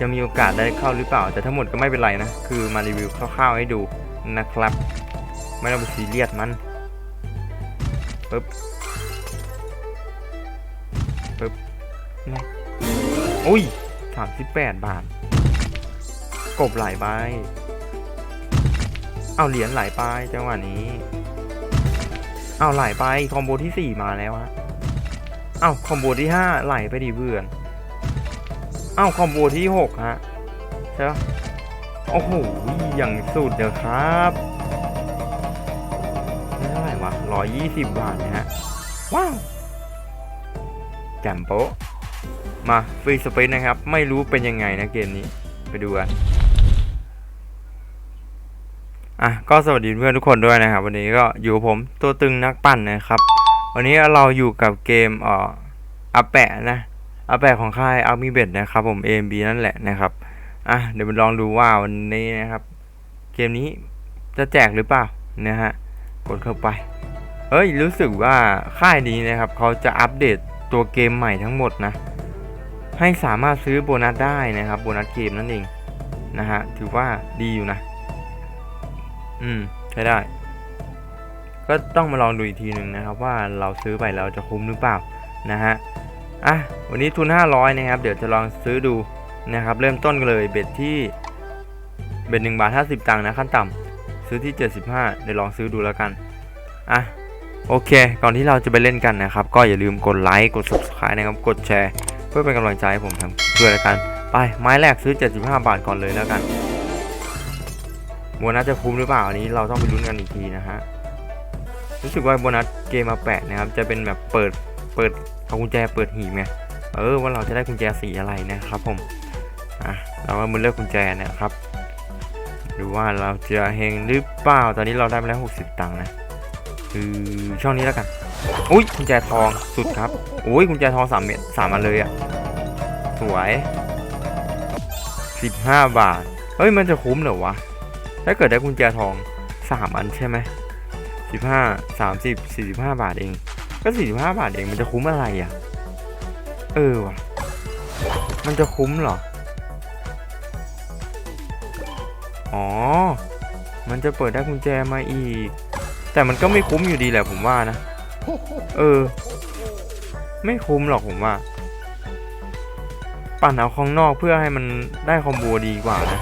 จะมีโอกาสได้เข้าหรือเปล่า แต่ทั้งหมดก็ไม่เป็นไรนะ คือมารีวิวคร่าวๆให้ดูนะครับ ไม่ต้องไปซีเรียสมันปึ๊บปึ๊บนี่อุ้ยสามสิบแปดบาท กบหลายใบเอาเหรียญหลายใบจังหวะนี้เอาหลายใบคอมโบที่สี่มาแล้วฮะเอาคอมโบที่ห้าไหลไปดิเพื่อน อ้าวคอมโบที่หกฮะใช่ปะโอ้โหอย่างสุดเดี๋ยวครับนี่เท่าไหร่วะร้อยยี่สิบบาทนะฮะ ว้าวแจ่มโป๊ะมาฟรีสเปซนะครับ ไม่รู้เป็นยังไงนะเกมนี้ไปดูกันอะก็สวัสดีเพื่อนทุกคนด้วยนะครับ วันนี้ก็อยู่กับผมตัวตึงนักปั่นนะครับ วันนี้เราอยู่กับเกมเอ่ออาแปะนะ อาแปะของค่ายอาร์มีเบดนะครับผม AMB นั่นแหละนะครับ อะเดี๋ยวมาลองดูว่าวันนี้นะครับ เกมนี้จะแจกหรือเปล่านะฮะกดเข้าไป เฮ้ย รู้สึกว่าค่ายนี้นะครับ เขาจะอัปเดตตัวเกมใหม่ทั้งหมดนะ ให้สามารถซื้อโบนัสได้นะครับ โบนัสเกมนั่นเองนะฮะถือว่าดีอยู่นะ อืม ใช้ได้ ก็ต้องมาลองดูอีกทีหนึ่งนะครับ ว่าเราซื้อไปแล้วจะคุ้มหรือเปล่านะฮะ อะวันนี้ทุน 500 นะครับ เดี๋ยวจะลองซื้อดูนะครับ เริ่มต้นเลยเบ็ดที่เบ็ด1บาท50ตังค์นะขั้นต่ำซื้อที่ 75 เดี๋ยวลองซื้อดูแล้วกันอะโอเค ก่อนที่เราจะไปเล่นกันนะครับ ก็อย่าลืมกดไลค์กด subscribe นะครับกดแชร์ เพื่อเป็นกำลังใจให้ผมทำด้วยแล้วกัน ไปไม้แรกซื้อ 75 บาทก่อนเลยแล้วกันโบนัสจะคุ้มหรือเปล่าอันนี้เราต้องไปลุ้นกันอีกทีนะฮะรู้สึกว่าโบนัสเกมมาแปะนะครับ จะเป็นแบบเปิด เปิดเอากุญแจเปิดหีบไงเออว่าเราจะได้กุญแจสีอะไรนะครับผมอะเราก็มาเลือกกุญแจนะครับดูว่าเราจะเฮงหรือเปล่าตอนนี้เราได้มาแล้ว 60 ตังค์นะคือช่องนี้แล้วกันอุ้ยกุญแจทองสุดครับอุ้ยกุญแจทองสามเม็ดสามอันเลยอะสวย 15 บาทเฮ้ยมันจะคุ้มเหรอวะถ้าเกิดได้กุญแจทองสามอันใช่ไหมสิบห้าสามสิบสี่สิบห้าบาทเอง ก็สี่สิบห้าบาทเองมันจะคุ้มอะไรอะ เออว่ะ มันจะคุ้มเหรอ อ๋อ มันจะเปิดได้กุญแจมาอีก แต่มันก็ไม่คุ้มอยู่ดีแหละผมว่านะ เออ ไม่คุ้มหรอกผมว่า ปั่นเอาข้างนอกเพื่อให้มันได้คอมโบดีกว่านะ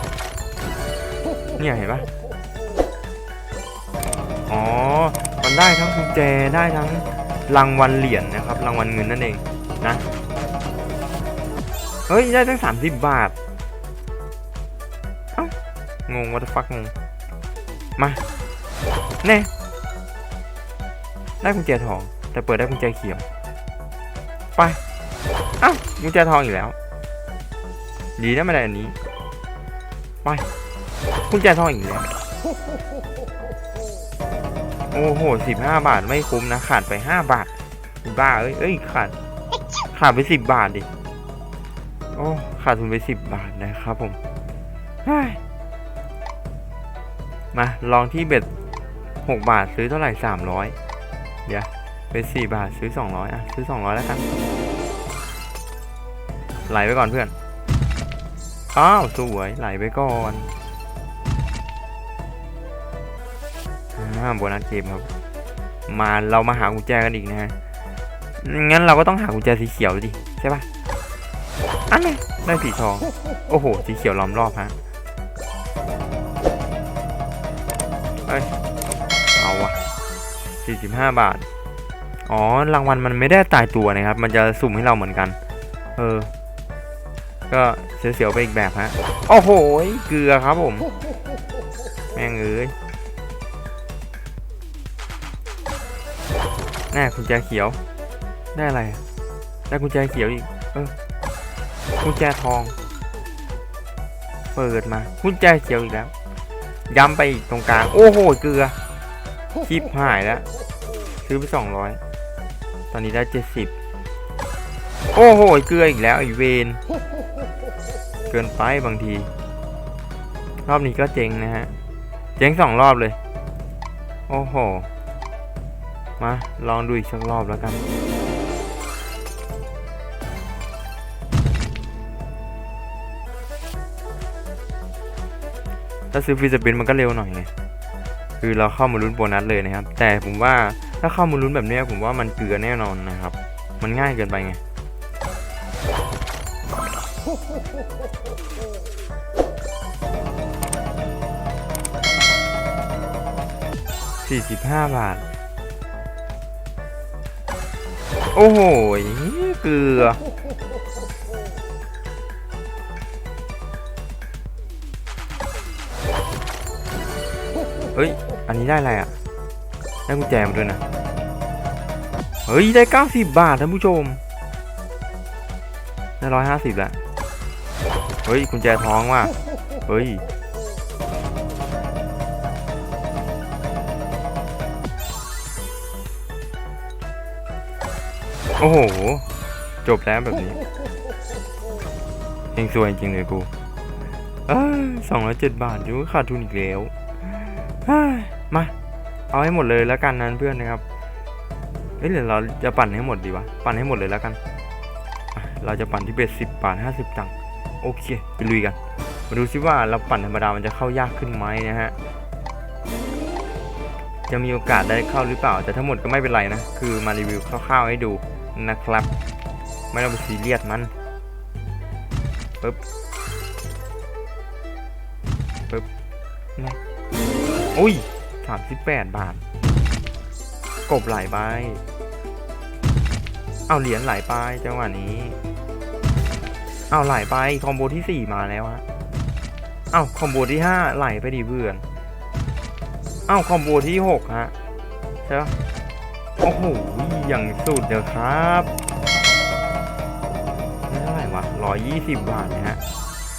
เนี่ยเห็นปะอ๋อ มันได้ทั้งกุญแจได้ทั้ง รางวัลเหรียญนะครับ รางวัลเงินนั่นเองนะ เฮ้ย ได้ตั้ง 30 บาท เอ้างงวัตฟักงง มาแน่ได้กุญแจทอง แต่เปิดได้กุญแจเขียว ไปอ้าวกุญแจทองอีกแล้ว ดีนะไม่ได้อันนี้ ไปกุญแจทองอีกแล้ว โอ้โหสิบห้าบาทไม่คุ้มนะ ขาดไปห้าบาทบ้าเอ้ยเอ้ยขาดขาดไปสิบบาทดิโอ้ขาดทุนไปสิบบาทนะครับผมเฮ้ยมาลองที่เบ็ดหกบาทซื้อเท่าไหร่สามร้อยเดี๋ยวเป็นสี่บาทซื้อสองร้อยอะซื้อสองร้อยแล้วกันไหลไปก่อนเพื่อนอ้าวสวยไหลไปก่อน อ่าโบนัสเกมครับ มาเรามาหากุญแจกันอีกนะฮะ งั้นเราก็ต้องหากุญแจสีเขียวดิใช่ปะอันนี้ได้สีทอง โอ้โห สีเขียวล้อมรอบฮะเอ้ย เอาวะ45บาท อ๋อ รางวัลมันไม่ได้ตายตัวนะครับ มันจะสุ่มให้เราเหมือนกัน เออ ก็เสียวๆไปอีกแบบฮะ โอ้โห เกลือครับผม แม่งเอ้ย แน่กุญแจเขียว ได้อะไร ได้กุญแจเขียวอีก เออกุญแจทอง เปิดมากุญแจเขียวอีกแล้ว ย้ำไปอีกตรงกลาง โอ้โห เกลือชิปหายแล้ว ซื้อไปสองร้อย ตอนนี้ได้เจ็ดสิบ โอ้โห เกลืออีกแล้วไอเวนเกินไปบางที รอบนี้ก็เจ๊งนะฮะ เจ๊งสองรอบเลย โอ้โห มา ลองดูอีกสักรอบแล้วกันถ้าซื้อฟรีสปินมันก็เร็วหน่อยไงคือเราเข้ามาลุ้นโบนัสเลยนะครับ แต่ผมว่าถ้าเข้ามาลุ้นแบบนี้ผมว่ามันเกลือแน่นอนนะครับ มันง่ายเกินไปไงสี่สิบห้าบาท โอ้โหเกลือ เฮ้ย อันนี้ได้อะไรอะ ได้กุญแจมาด้วยนะ เฮ้ย ได้เก้าสิบบาทท่านผู้ชม ได้ร้อยห้าสิบแล้ว เฮ้ยกุญแจท้องว่ะ เฮ้ย โอ้โห จบแล้วแบบนี้เองสวยจริงเลยกูสองร้อยเจ็ดบาทยู่ขาดทุนอีกแล้วเฮ้ยมา เอาให้หมดเลยแล้วกันนั้นเพื่อนนะครับเอ้ยเดี๋ยวเราจะปั่นให้หมดดีวะ ปั่นให้หมดเลยแล้วกัน เราจะปั่นที่เบ็ดสิบบาทห้าสิบตังค์โอเค ไปลุยกัน มาดูซิว่าเราปั่นธรรมดามันจะเข้ายากขึ้นไหมนะฮะ จะมีโอกาสได้เข้าหรือเปล่า แต่ทั้งหมดก็ไม่เป็นไรนะ คือมารีวิวคร่าวๆให้ดู นะครับ ไม่ต้องไปซีเรียสมันปึ๊บปึ๊บนี่อุ้ยสามสิบแปดบาท กบหลายใบเอาเหรียญหลายใบจังหวะนี้เอาหลายใบคอมโบที่สี่มาแล้วฮะเอาคอมโบที่ห้าไหลไปดิเพื่อนเอาคอมโบที่หกฮะใช่ปะ โอ้โหอย่างสุดเดี๋ยวครับนี่เท่าไหร่วะร้อยยี่สิบบาทนะฮะ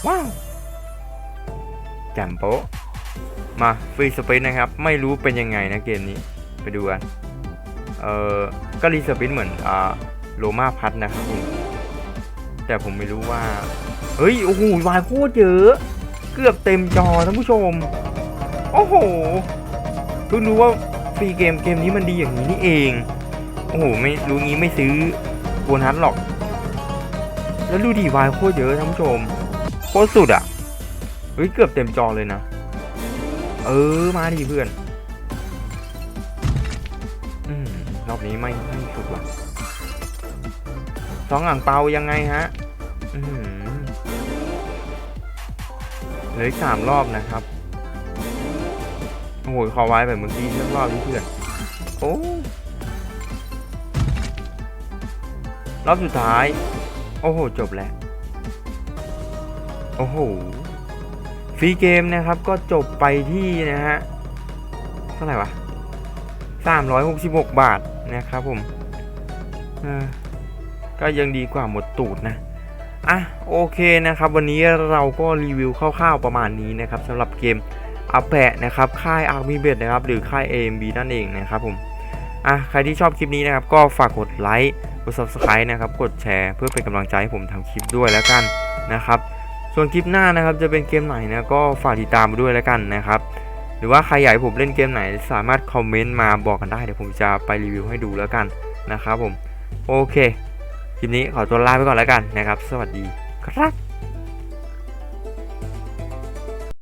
ว้าวแจมโปมาฟรีสปินนะครับ ไม่รู้เป็นยังไงนะเกมนี้ ไปดูกัน เอ่อก็รีสปินเหมือนอ่าโลมาพัดนะครับผมแต่ผมไม่รู้ว่า เฮ้ย โอ้โหวายโคตรเยอะ เกือบเต็มจอท่านผู้ชม โอ้โหเพิ่งรู้ว่า ฟรีเกมเกมนี้มันดีอย่างนี้นี่เอง โอ้โหไม่รู้งี้ไม่ซื้อโบนัสหรอก แล้วดูดีวายโคตรเยอะท่านผู้ชมโคตรสุดอะเฮ้ยเกือบเต็มจอเลยนะ เออมาดิเพื่อนอืมรอบนี้ไม่ไม่สุดว่ะสองอ่างเปายังไงฮะ อืมเหลือสามรอบนะครับ โอ้โหขอไว้แบบเมื่อกี้เรื่องรอบเพื่อนโอ้รอบสุดท้าย โอ้โห จบแล้ว โอ้โห ฟรีเกมนะครับก็จบไปที่นะฮะ เท่าไหร่วะ366บาทนะครับผมก็ยังดีกว่าหมดตูดนะอะโอเคนะครับ วันนี้เราก็รีวิวคร่าวๆประมาณนี้นะครับสำหรับเกม อาแปะนะครับค่ายอาร์มีเบดนะครับหรือค่าย AMB นั่นเองนะครับผมอะใครที่ชอบคลิปนี้นะครับก็ฝากกดไลค์กด subscribe นะครับกดแชร์เพื่อเป็นกำลังใจให้ผมทำคลิปด้วยแล้วกันนะครับส่วนคลิปหน้านะครับจะเป็นเกมไหนนะก็ฝากติดตามมาด้วยแล้วกันนะครับหรือว่าใครอยากให้ผมเล่นเกมไหนสามารถคอมเมนต์มาบอกกันได้เดี๋ยวผมจะไปรีวิวให้ดูแล้วกันนะครับผมโอเคคลิปนี้ขอตัวลาไปก่อนแล้วกันนะครับ สวัสดีครับ